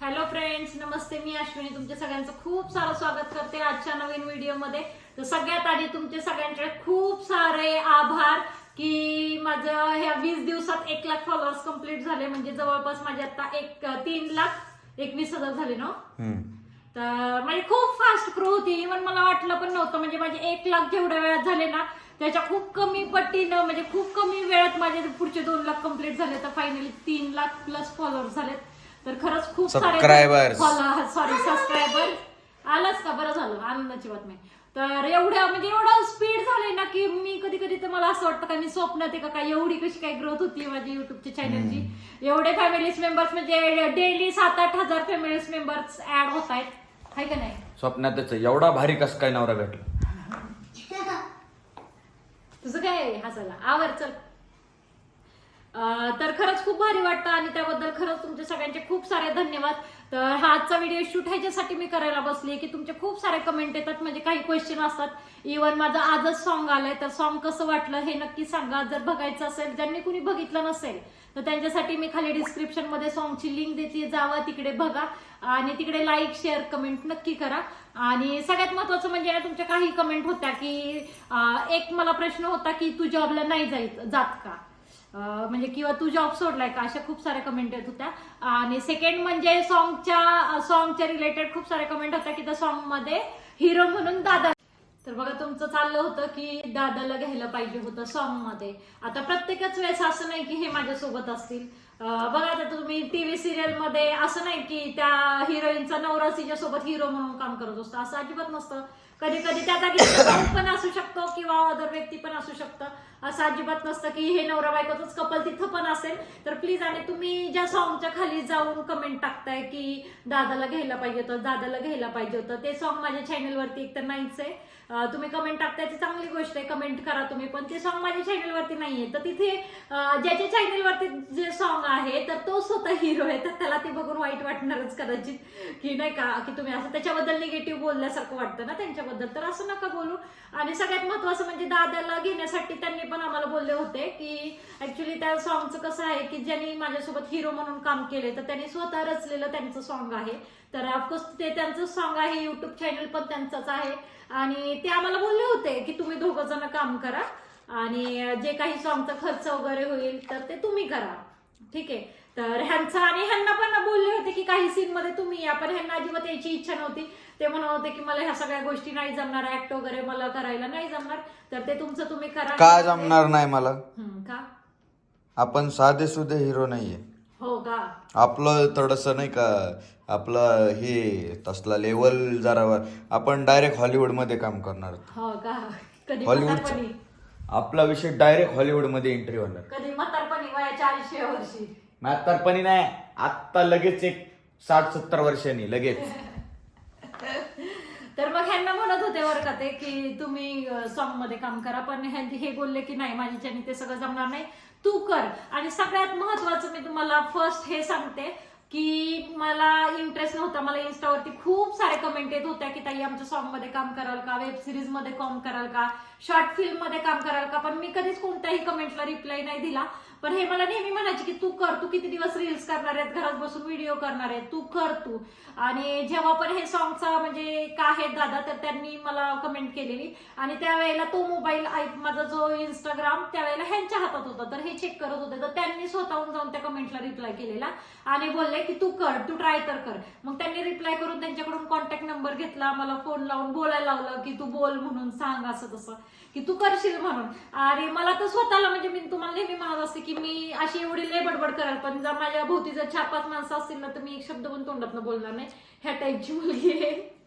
Hello friends नमस्ते मी अश्विनी. तुमच्या सगळ्यांचं खूप सारं स्वागत करते आजच्या नवीन व्हिडिओमध्ये. तर सगळ्यात आधी तुमचे सगळ्यांचे खूप सारे आभार की माझं ह्या वीस दिवसात एक लाख फॉलोअर्स कंप्लीट झाले. म्हणजे जवळपास माझे आता एक तीन लाख एकवीस हजार झाले ना. तर म्हणजे खूप फास्ट ग्रो होती. इव्हन मला वाटलं पण नव्हतं. म्हणजे माझे एक लाख जेवढ्या वेळात झाले ना त्याच्या खूप कमी पट्टीनं म्हणजे खूप कमी वेळात माझे पुढचे दोन लाख कंप्लीट झाले. तर फायनली तीन लाख प्लस फॉलोअर्स झालेत. तर खरंच खूप सारे Subscribers. सॉरी सबस्क्रायबर आलाच का? बरं झालं. आनंदाची बातमी तर एवढ्या म्हणजे एवढं स्पीड झालंय ना की मी कधी कधी तर मला असं वाटतं का मी स्वप्नात आहे का? काय एवढी कशी काय ग्रोथ होती माझी युट्यूबच्या चॅनलची एवढे फॅमिलीज मेंबर्स म्हणजे डेली सात आठ हजार फॅमिलीज मेंबर्स ऍड होत आहेत. हाय का नाही? स्वप्नातच आहे. एवढा भारी कस काय नवरा भेटला? तुझं काय आहे? हसायला. आवर चल. तर खरंच खूप भारी वाटतं आणि त्याबद्दल खरंच तुमचे सगळ्यांचे खूप सारे धन्यवाद. तर हा आजचा व्हिडिओ शूट ह्याच्यासाठी मी करायला बसली की तुमचे खूप सारे कमेंट येतात म्हणजे काही क्वेश्चन असतात. इवन माझं आजच सॉन्ग आलंय तर सॉन्ग कसं वाटलं हे नक्की सांगा. जर बघायचं असेल ज्यांनी कुणी बघितलं नसेल तर त्यांच्यासाठी मी खाली डिस्क्रिप्शनमध्ये सॉन्गची लिंक देते जावा तिकडे बघा. आणि तिकडे लाईक शेअर कमेंट नक्की करा. आणि सगळ्यात महत्वाचं म्हणजे ना तुमच्या काही कमेंट होत्या की एक मला प्रश्न होता की तू जॉबला नाही जायत जात का? म्हणजे किंवा तू जॉब सोडलाय का अशा खूप साऱ्या कमेंट येत होत्या. आणि सेकंड म्हणजे सॉन्गच्या सॉन्गच्या रिलेटेड खूप साऱ्या कमेंट होत्या की त्या सॉन्गमध्ये हिरो म्हणून दादा. तर बघा तुमचं चाललं होतं की दादाला घ्यायला पाहिजे होतं सॉन्गमध्ये आता प्रत्येकच वेळेस असं नाही की हे माझ्यासोबत असतील. बघा आता तुम्ही टीव्ही सिरियलमध्ये असं नाही की त्या हिरोईनचा नवरा तिच्यासोबत हिरो म्हणून काम करत असतो. असं अजिबात नसतं. कधी कधी त्या जागी पण असू शकतो किंवा अदर व्यक्ती पण असू शकतं. असं अजिबात नसतं की हे नवरा बायकोच कपल तिथं पण असेल. तर प्लीज आणि तुम्ही ज्या सॉन्गच्या खाली जाऊन कमेंट टाकताय की दादाला घ्यायला पाहिजे होतं दादाला घ्यायला पाहिजे होतं ते सॉन्ग माझ्या चॅनलवरती एक तर नाहीच आहे. तुम्ही कमेंट टाकताय ती चांगली गोष्ट आहे कमेंट करा तुम्ही पण ते सॉन्ग माझ्या चॅनलवरती नाहीये. तर तिथे ज्याच्या चॅनलवरती जे सॉन्ग आहे तर तो स्वतः हिरो आहे तर त्याला ते बघून वाईट वाटणारच कदाचित. की नाही का की तुम्ही असं त्याच्याबद्दल निगेटिव्ह बोलल्यासारखं वाटतं ना त्यांच्याबद्दल तर असं नका बोलू. आणि सगळ्यात महत्वाचं म्हणजे दादाला घेण्यासाठी त्यांनी पण आम्हाला बोलले होते की ऍक्च्युली त्या सॉंगचं कसं आहे की ज्यांनी माझ्यासोबत हिरो म्हणून काम केले तर त्यांनी स्वतः रचलेलं त्यांचं सॉन्ग आहे. तर ऑफकोर्स ते त्यांचं सॉन्ग आहे युट्यूब चॅनल पण त्यांचंच आहे. आणि ते आम्हाला बोलले होते की तुम्ही दोघं जण काम करा आणि जे काही सॉन्गचा खर्च वगैरे होईल तर ते तुम्ही करा. ठीक आहे. तर ह्यांचा आणि ह्यांना पण बोलले होते की काही सीन मध्ये तुम्ही या पण ह्यांना अजिबात यायची इच्छा नव्हती. ते म्हणत होते की मला ह्या सगळ्या गोष्टी नाही जमणार ऍक्ट वगैरे मला करायला नाही जमणार. तर ते तुमचं तुम्ही करा. का जमणार नाही मला? हम्म, का? आपण साधे सुधे हिरो नाहीये. हो का? आपलं थोडस नाही का? आपलं हे तसला लेवल जरा आपण डायरेक्ट हॉलिवूडमध्ये काम करणार. हो का? कधी हॉलिवूडचं आपला विषय डायरेक्ट हॉलिवूडमध्ये एंट्री होणार. कधी म्हातारपणी वया चाळीसशे वर्षी. म्हातारपणी नाही आत्ता लगेच एक साठ सत्तर वर्षांनी लगेच. तर मग ह्यांना म्हणत होते बरं का ते की तुम्ही सॉन्गमध्ये काम करा पण ह्यांनी हे बोलले की नाही माझ्याच्याने ते सगळं जमणार नाही. तू कर. आणि सगळ्यात महत्वाचं मी तुम्हाला फर्स्ट हे सांगते की मला इंटरेस्ट नव्हता. मला इन्स्टावरती खूप सारे कमेंट येत होत्या की ताई आमच्या सॉन्गमध्ये काम कराल का? वेब सिरीजमध्ये काम कराल का? शॉर्ट फिल्ममध्ये काम कराल का? पण मी कधीच कोणत्याही कमेंटला रिप्लाय नाही दिला. पण हे मला नेहमी म्हणायचे की तू कर तू किती दिवस रील्स करणार आहेत घरात बसून व्हिडिओ करणार आहे तू कर तू. आणि जेव्हा पण हे सॉंगचा म्हणजे का आहे दादा तर त्यांनी मला कमेंट केलेली. आणि त्यावेळेला तो मोबाईल माझा जो इंस्टाग्राम त्यावेळेला ह्यांच्या हातात होता तर हे चेक करत होते. तर त्यांनी स्वतःहून जाऊन त्या कमेंटला रिप्लाय केलेला आणि बोलले की तू कर तू ट्राय तर कर. मग त्यांनी रिप्लाय करून त्यांच्याकडून कॉन्टॅक्ट नंबर घेतला मला फोन लावून बोलायला लावलं की तू बोल म्हणून सांग असं तसं. की तू करशील म्हणून. आणि मला तर स्वतःला म्हणजे मी तुम्हाला नेहमी म्हणत असते की मी अशी एवढी लय बडबड करेल पण जर माझ्या भोवती जर चार पाच माणसं असतील ना तर मी एक शब्द पण तोंडात बोलणार नाही. ह्या टाईपची मुलगी आहे.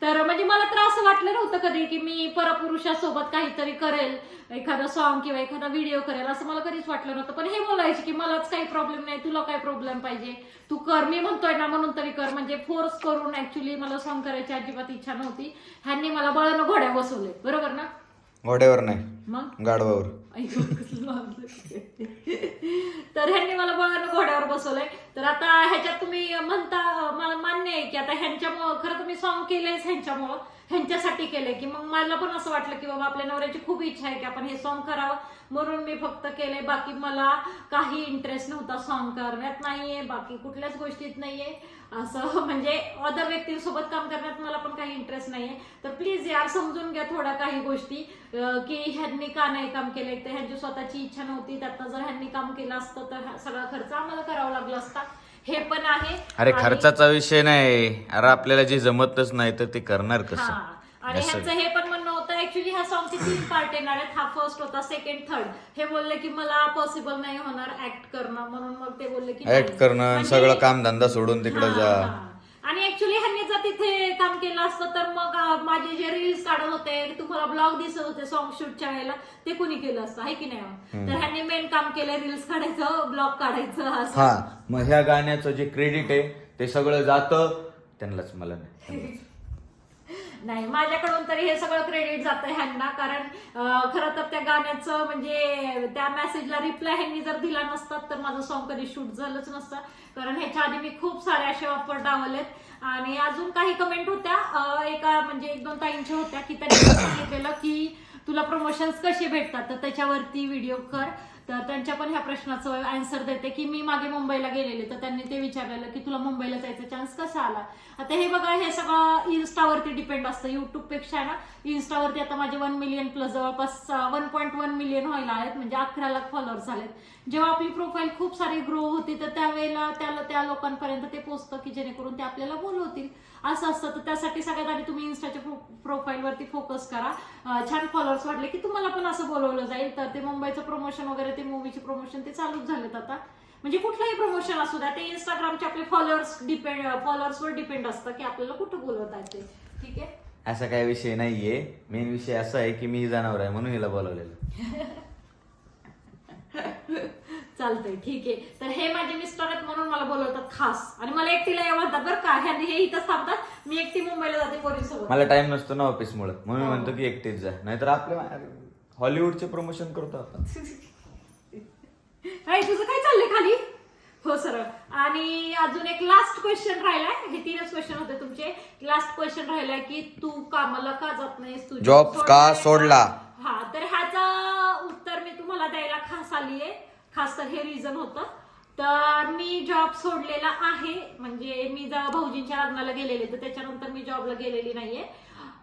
तर म्हणजे मला तर असं वाटलं नव्हतं कधी की मी परपुरुषासोबत काहीतरी करेल एखादा सॉन्ग किंवा एखादा व्हिडिओ करेल असं मला कधीच वाटलं नव्हतं. पण हे बोलायचे की मलाच काही प्रॉब्लेम नाही तुला काय प्रॉब्लेम पाहिजे? तू कर मी म्हणतोय ना म्हणून तरी कर. म्हणजे फोर्स करून ऍक्च्युली मला सॉन्ग करायची अजिबात इच्छा नव्हती. ह्यांनी मला बळानं घोड्या बसवले. बरोबर ना? घोड्यावर नाही मग? गाढवावर. ऐकू कसलं वाजलं. तर ह्यांनी मला बळानं घोड्यावर बसवलंय. तर आता ह्याच्यात तुम्ही म्हणता मला मान्य आहे की आता ह्यांच्यामुळं खरं मी सॉन्ग केलंयच ह्यांच्यामुळं ह्यांच्यासाठी केलंय की मग मला पण असं वाटलं की बाबा आपल्या नवऱ्याची खूप इच्छा आहे की आपण हे सॉन्ग करावं. म्हणून मी फक्त केलंय बाकी मला काही इंटरेस्ट नव्हता सॉन्ग करण्यात नाहीये बाकी कुठल्याच गोष्टीत नाहीये. असं म्हणजे अदर व्यक्तींसोबत काम करण्यात मला पण काही इंटरेस्ट नाहीये. तर प्लीज यार समजून घ्या थोड्या काही गोष्टी. की ह्यांनी का नाही काम केलंय? तर ह्यांची स्वतःची इच्छा नव्हती. त्यातनं जर ह्यांनी काम केलं असतं तर हा सगळा खर्च आम्हाला करावा लागला असता. हे पण आहे. अरे खर्चाचा विषय नाही. अरे आपल्याला जे जमतच नाही तर ते करणार कसं? आणि. ह्यांचं हे पण ऍक्च्युली ह्या सॉंगचे तीन पार्ट येणार आहेत. हा फर्स्ट होता सेकंड थर्ड हे बोलले की मला पॉसिबल नाही होणार ऍक्ट करणं म्हणून मग ते बोलले की ऍक्ट. करणं म्हणजे- सगळं काम धंदा सोडून तिकडे हा, जा. हा. आणि ऍक्च्युली ह्यांनी जर तिथे काम केलं असतं तर मग अं, माझे जे रील्स काढत होते तुम्हाला ब्लॉग दिसत होते सॉन्ग शूटच्या वेळेला ते कुणी केलं असतं? आहे की नाही हो? तर ह्यांनी मेन काम केलं रील्स काढायचं ब्लॉग काढायचं असं. हा मग ह्या गाण्याचं जे क्रेडिट आहे ते सगळं जातं त्यांनाच मला नाही. नाही माझ्याकडून तरी हे सगळं क्रेडिट जातं ह्यांना. कारण खरं तर त्या गाण्याचं म्हणजे त्या मेसेजला रिप्लाय ह्यांनी जर दिला नसतात तर माझं सॉन्ग कधी शूट झालंच नसतं. कारण ह्याच्या आधी मी खूप सारे असे ऑफर डावलेत. आणि अजून काही कमेंट होत्या. एका म्हणजे एक दोन ताईंच्या होत्या की त्यांनी सांगितलेलं की तुला प्रमोशन्स कसे भेटतात? तर त्याच्यावरती व्हिडिओ कर. तर त्यांच्या पण ह्या प्रश्नाचं आन्सर देते की मी मागे मुंबईला गेलेले तर त्यांनी ते विचारलेलं की तुला मुंबईला जायचा चान्स कसा आला? आता हे बघा हे सगळं इन्स्टावरती डिपेंड असतं. युट्यूबपेक्षा आहे ना इन्स्टावरती आता माझे वन मिलियन प्लस जवळपास वन पॉईंट वन मिलियन व्हायला आहेत म्हणजे अकरा लाख फॉलोअर्स झालेत. जेव्हा आपली प्रोफाईल खूप सारी ग्रो होती तर त्यावेळेला त्याला त्या लोकांपर्यंत ते पोचतं की जेणेकरून ते आपल्याला बोलवतील. असं असतं. तर त्यासाठी सगळ्यात आधी तुम्ही इन्स्टाच्या प्रोफाईलवरती फोकस करा. छान फॉलोअर्स वाढले की तुम्हाला पण असं बोलवलं जाईल. तर ते मुंबईचं प्रमोशन वगैरे ते मूवीचे प्रमोशन ते चालूच झालेत आता. म्हणजे कुठलंही प्रमोशन असू द्या ते इंस्टाग्रामचे आपले फॉलोअर्स डिपेंड फॉलोअर्सवर डिपेंड असतं की आपल्याला कुठं बोलवत आहे ते ठीक आहे? असा काही विषय नाहीये. मेन विषय असा आहे की मी जाणार आहे म्हणून हिला बोलवलेलं. चालतंय ठीक आहे. तर हे माझे मिस्टर आहेत म्हणून मला बोलवतात खास. आणि मला एकटीला या म्हणतात बरं का ह्यांनी हे इथंच थांबतात. मी एकटी मुंबईला जाते पोरीसोबत. मला टाइम नसतो ना ऑफिस मुळे. म्हणून हो. म्हणतो की एकटीच जा. नाहीतर आपल्या हॉलिवूडचे प्रमोशन करतो आपण. काय तुझं काय चाललंय खाली? हो सर आणि अजून एक लास्ट क्वेश्चन राहिलाय. हे तीनच क्वेश्चन होते तुमचे. लास्ट क्वेश्चन राहिलाय की तू कामाला का जात नाहीस? तू Job का सोडला? हा तर ह्याचं उत्तर मी तुम्हाला द्यायला खास आली आहे खास तर हे रिझन होतं. तर मी जॉब सोडलेला आहे. म्हणजे मी जेव्हा भाऊजींच्या लग्नाला गेलेले तर त्याच्यानंतर मी जॉबला गेलेली नाहीये.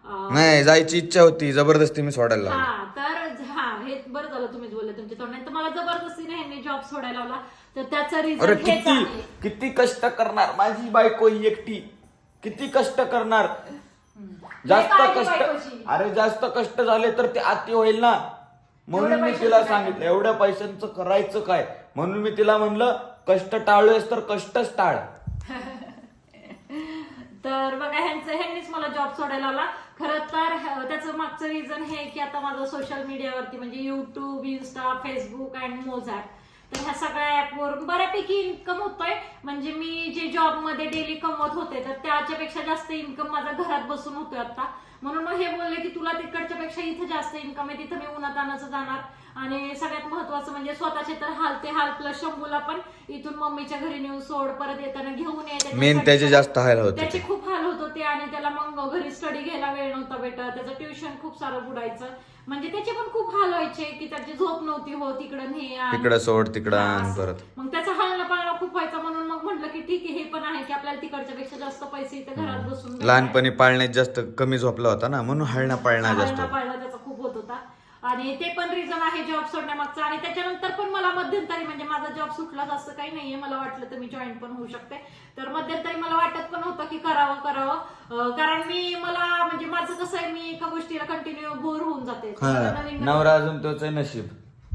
नाही जायची इच्छा होती. जबरदस्ती मी सोडायला. हा तर हा हे बरं झालं तुम्हीच बोलले तुमच्या तोंडाने तर मला जबरदस्तीने ह्यांनी जॉब सोडायला लावला. तर त्याचं अरे रिझन हेच किती आहे. किती कष्ट करणार? माझी बायको ही एकटी. किती कष्ट करणार? जास्त काळजी कष्ट बायकोची? अरे जास्त कष्ट झाले तर ते अति होईल ना? म्हणून मी तिला सांगितलं एवढ्या पैशांचं करायचं काय? म्हणून मी तिला म्हणलं कष्ट टाळलोयस तर कष्टच टाळ. तर बघा ह्यांचं ह्यांनीच मला जॉब सोडायला लावला. खरं तर त्याचं मागचं रिझन हे की आता माझं सोशल मीडियावरती म्हणजे YouTube Insta Facebook and Moj app तर ह्या सगळ्या ॲपवरून बऱ्यापैकी इन्कम होतोय. म्हणजे मी जे जॉबमध्ये डेली कमवत होते तर त्याच्यापेक्षा जास्त इन्कम माझा घरात बसून होतोय आता. म्हणून मग हे बोलले की तुला तिकडच्या पेक्षा इथं जास्त इन्कम आहे तिथं मी उन्हात आणायचं जाणार. आणि सगळ्यात महत्वाचं म्हणजे स्वतःचे तर हाल ते हाल प्लस शंभूला पण इथून मम्मीच्या घरी नेऊन सोड परत येताना घेऊन ये मेन त्याचे जास्त हाल होते. त्याचे खूप हाल होत होते आणि त्याला मग घरी स्टडी घ्यायला वेळ नव्हता भेटत. त्याचं ट्युशन खूप सारं बुडायचं. म्हणजे त्याचे पण खूप हाल व्हायचे की त्याची झोप नव्हती हे आण. तिकडं सोड तिकडं आण. परत मग त्याचा हालना पाळणं खूप व्हायचा म्हणून मग म्हटलं की ठीक आहे हे पण आहे की आपल्याला तिकडच्या पेक्षा जास्त पैसे इथे घरात बसून. लहानपणी पाळण्यात जास्त कमी झोपला होता ना म्हणून हळणा पाळणा जास्त पाळणं त्याचा खूप होत होता आणि ते पण रिझन आहे जॉब सोडण्यामागचं. आणि त्याच्यानंतर पण मला मध्यंतरी म्हणजे माझा जॉब सुटलाच असं काही नाहीये. मला वाटलं तर मी जॉईन पण होऊ शकते. तर मध्यंतरी मला वाटत पण होतं की करावं करावं. कारण मी मला म्हणजे माझं कसं आहे मी एका गोष्टीला कंटिन्यू बोर होऊन जाते. नवरा अजून तोच नशीब.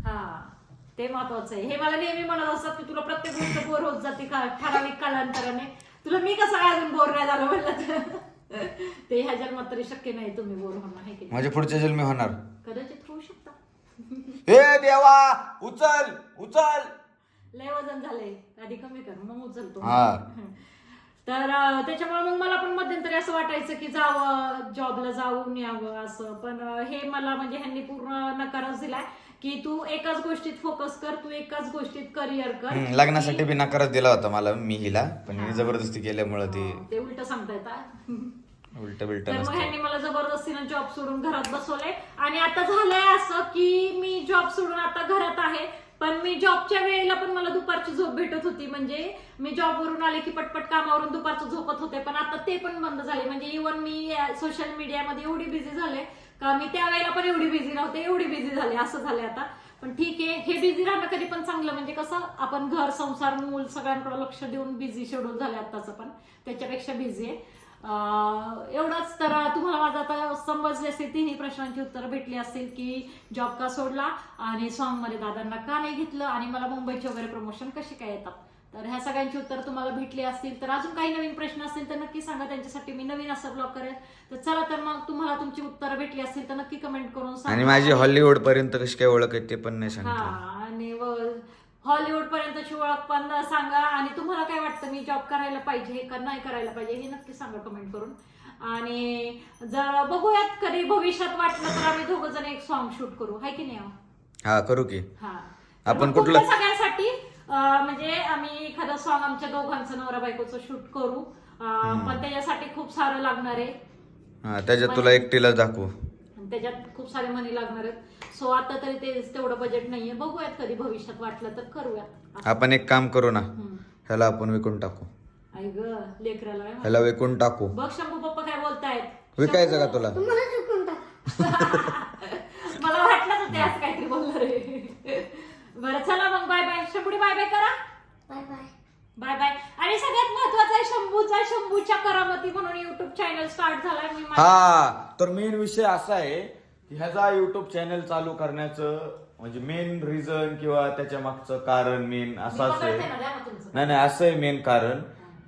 हा. ते महत्वाचं आहे. हे मला नेहमी म्हणत असतात की तुला प्रत्येक गोष्ट बोर होत जाते का? ठराविक कालांतराने. तुला मी कसं काय अजून बोर नाही झालं म्हणलं तर? ते ह्या जन्मात तरी शक्य नाही तुम्ही बोर होणं आहे की नाही? माझ्या पुढच्या जन्मी होणार. कदाचित हे देवा उचल उचल. लय वजन झालंय. आधी कमी कर मग उचलतो. हा. तर त्याच्यामुळे मग मला पण मध्यंतरी असं वाटायचं की जावं जॉबला जाऊन यावं असं. पण हे मला म्हणजे ह्यांनी पूर्ण नकारच दिलाय की तू एकाच गोष्टीत फोकस कर तू एकाच गोष्टीत करिअर कर. हम्म, लग्नासाठी बी नकारच दिला होता मला मी हिला पण हिने जबरदस्ती केल्यामुळं ते ते उलट सांगता येतात उलट बिलट तर मग ह्यांनी मला जबरदस्तीनं जॉब सोडून घरात बसवलंय. आणि आता झालंय असं की मी जॉब सोडून आता घरात आहे पण मी जॉबच्या वेळेला पण मला दुपारची झोप भेटत होती. म्हणजे मी जॉबवरून आले की पटपट कामावरून दुपारचं झोपत होते पण आता ते पण बंद झाले. म्हणजे इव्हन मी सोशल मीडियामध्ये एवढी बिझी झाले का मी त्यावेळेला पण एवढी बिझी नव्हते एवढी बिझी झाले. असं झाले आता. पण ठीक आहे हे बिझी राहणं कधी पण चांगलं. म्हणजे कसं आपण घर संसार मूल सगळ्यांकडे लक्ष देऊन बिझी शेड्यूल झाले आताचं पण. त्याच्यापेक्षा बिझी आहे. एवढंच तर तुम्हाला माझं आता समजले असेल तिन्ही प्रश्नांची उत्तरं भेटली असतील की जॉब का सोडला आणि सॉन्गमध्ये दादांना का नाही घेतलं आणि मला मुंबईचे वगैरे प्रमोशन कसे काय येतात. तर ह्या सगळ्यांची उत्तरं तुम्हाला भेटली असतील. तर अजून काही नवीन प्रश्न असतील तर नक्की सांगा त्यांच्यासाठी मी नवीन असं ब्लॉग करेल तर चला तर मग तुम्हाला तुमची उत्तरं भेटली असतील तर नक्की कमेंट करून सांगा. आणि माझी हॉलिवूड पर्यंत कशी काय ओळख आहे ते पण नाही सांगितलं. आणि हॉलिवूड पर्यंतची ओळख पण सांगा. आणि तुम्हाला काय वाटतं मी जॉब करायला पाहिजे का नाही करायला पाहिजे हे नक्की सांगा कमेंट करून. आणि जर बघूयात कधी भविष्यात वाटलं तर आम्ही दोघ जण एक सॉन्ग शूट करू. हाय की नाही हो? हा करू की. हा. आपण कुठलं- सगळ्यांसाठी अं, म्हणजे आम्ही एखादं सॉन्ग आमच्या दोघांचं नवरा बायकोचं शूट करू. अं, पण त्याच्यासाठी खूप सारं लागणार आहे. हा त्याच्यात तुला एकटीला दाखवू. त्याच्यात खूप सारे मनी लागणार आहेत. सो आता तरी ते तेवढं बजेट नाहीये. बघूयात कधी भविष्यात वाटलं तर करूयात. आपण एक काम करू ना. ह्याला आपण विकून टाकू. आई ग लेकराला ह्याला विकून टाकू. बघ शंभू पप्पा काय बोलतायत. विकायचं का तुला? मला वाटलं ते असं काहीतरी बोलणार आहे. बरं चला मग बाय बाय शंभूडी बाय बाय करा. Bye bye bye bye. आणि सगळ्यात महत्वाचं आहे शंभूचा शंभूच्या करामती म्हणून युट्यूब चॅनल स्टार्ट झालाय मी माझ्या- हा तर मेन विषय असा आहे की ह्याचा युट्यूब चॅनल चालू करण्याचं म्हणजे मेन रिझन किंवा त्याच्या मागचं कारण मेन असं मी असं पकडते आहे. ना, द्या ना तुमचं. नाही नाही असं आहे मेन कारण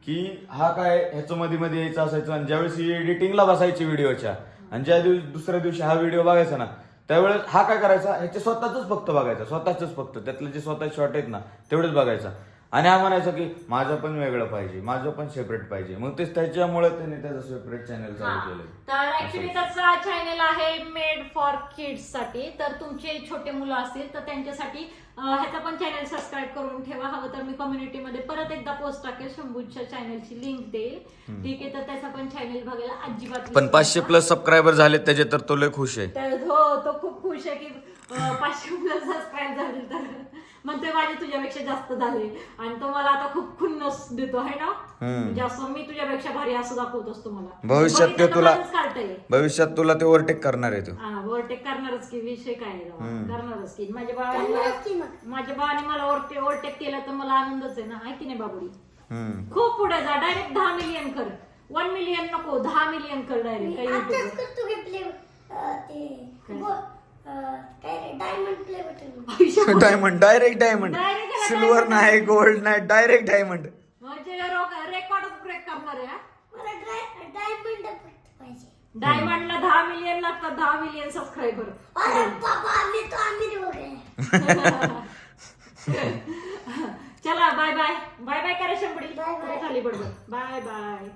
की हा काय ह्याचं मध्ये मध्ये यायचं असायचं आणि ज्यावेळेस ही एडिटिंगला बसायची व्हिडिओच्या आणि ज्या दिवशी दुसऱ्या दिवशी हा व्हिडिओ बघायचा ना त्यावेळेस हा काय करायचा? ह्याचे स्वतःच फक्त बघायचा स्वतःच फक्त. त्यातले जे स्वतः शॉर्ट आहेत ना तेवढेच बघायचा. आणि हा म्हणायचा की माझं पण वेगळं पाहिजे माझं पण सेपरेट पाहिजे. मग ते त्याच्यामुळे त्याने त्याचं सेपरेट चॅनल चालू. केलं तर ऍक्च्युली त्याचा चॅनल आहे मेड फॉर किड्ससाठी. तर तुमचे छोटे मुलं असतील तर त्यांच्यासाठी ह्याचा पण चॅनल सबस्क्राईब करून ठेवा. हवं तर मी कम्युनिटीमध्ये परत एकदा पोस्ट टाकेल. शंभूच्या चॅनलची लिंक देईल. ठीक आहे तर त्याचा पण चॅनल बघायला अजिबात पण पाचशे. प्लस सबस्क्रायबर झाले त्याचे तर तो लय खुश आहे. तर हो तो खूप खुश आहे की पाचशे प्लस सबस्क्राईब झाले तर. मग ते माझे तुझ्यापेक्षा जास्त झाले आणि तो मला आता खूप खुन्नस देतो आहे ना. म्हणजे असं मी तुझ्यापेक्षा भारी असं दाखवत असतो मला भविष्यात ते तर तुला- भविष्यात तुला ते ओव्हरटेक करणार आहे तो हा ओव्हरटेक करणारच की विषय काय आहे. करणारच की माझ्या बाळाने. माझ्या बाळाने मला ओव्हरटेक ओव्हरटेक केलं तर मला आनंदच आहे ना आहे की नाही बाबुडी हम्म. खूप पुढे जा डायरेक्ट दहा मिलियन कर वन मिलियन नको दहा मिलियन कर डायरेक्ट काही आताच. करतो ते? गो- काय रे diamond play button diamond direct diamond Direct याला सिल्वर diamond. नाही गोल्ड नाही डायरेक्ट डायमंड म्हणजे रेकॉर्डच ब्रेक करणार आहे हा? मला डायमंड पाहिजे. डायमंडला दहा मिलियन लागतात दहा मिलियन सबस्क्रायबर अरे बाबा आम्ही तो आम्ही हो गए चला बाय बाय बाय बाय करा Bye bye. झाली बरोबर बाय बाय